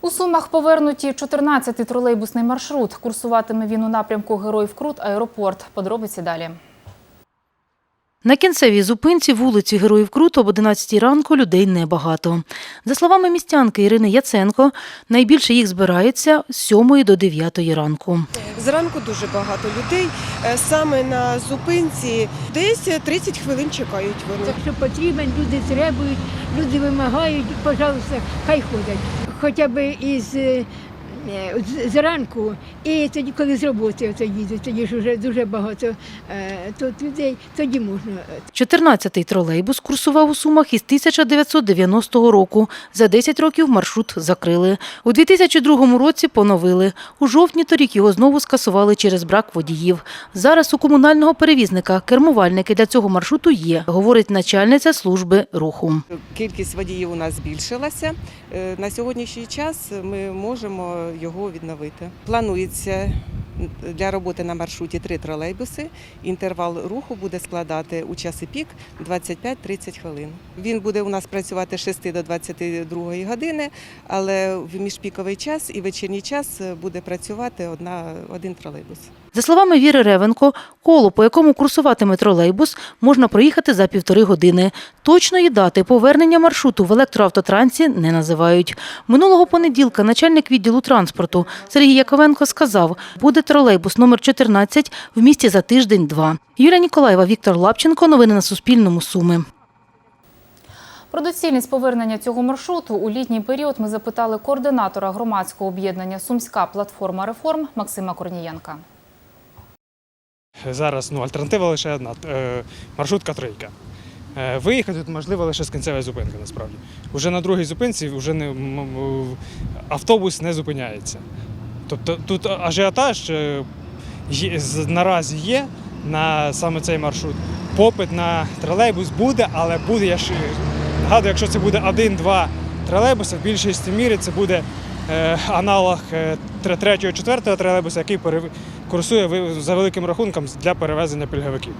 У Сумах повернуті 14-й тролейбусний маршрут. Курсуватиме він у напрямку Героїв Крут аеропорт. Подробиці далі. На кінцевій зупинці вулиці Героїв Крут об 11 ранку людей небагато. За словами містянки Ірини Яценко, найбільше їх збирається з 7 до 9 ранку. Зранку дуже багато людей. Е, Саме на зупинці десь 30 хвилин чекають вони. Якщо потрібен, люди требують, люди вимагають, пожалуйста, хай ходять. Хоча б із е, е, зранку, і тоді, коли з роботи оце їдуть, тоді ж вже дуже багато е, тут людей, тоді можна. 14-й тролейбус курсував у Сумах із 1990 року. За 10 років маршрут закрили. У 2002 році поновили. У жовтні торік його знову скасували через брак водіїв. Зараз у комунального перевізника кермувальники для цього маршруту є, говорить начальниця служби руху. Кількість водіїв у нас збільшилася. Е, На сьогоднішній час ми можемо його відновити. Планується для роботи на маршруті три тролейбуси. Інтервал руху буде складати у часи пік 25-30 хвилин. Він буде у нас працювати з 6 до 22 години, але в міжпіковий час і вечірній час буде працювати одна, один тролейбус. За словами Віри Ревенко, коло, по якому курсуватиме тролейбус, можна проїхати за півтори години. Точної дати повернення маршруту в електроавтотрансі не називають. Минулого понеділка начальник відділу транспорту Сергій Яковенко сказав, буде тролейбус номер 14 в місті за тиждень-два. Юлія Ніколаєва, Віктор Лапченко. Новини на Суспільному. Суми. Про доцільність повернення цього маршруту у літній період ми запитали координатора громадського об'єднання Сумська платформа реформ Максима Корнієнка. Зараз ну, альтернатива лише одна е, маршрутка тройка. Е, Виїхати тут можливо лише з кінцевої зупинки, насправді. Уже на другій зупинці вже не, автобус не зупиняється. Тобто тут ажіотаж е, наразі є на саме цей маршрут. Попит на тролейбус буде, але буде, я ж нагадую, якщо це буде один-два тролейбуси, в більшості мірі це буде е, аналог е, тре- третього, четвертого тролейбуса, який курсує за великим рахунком для перевезення пільговиків.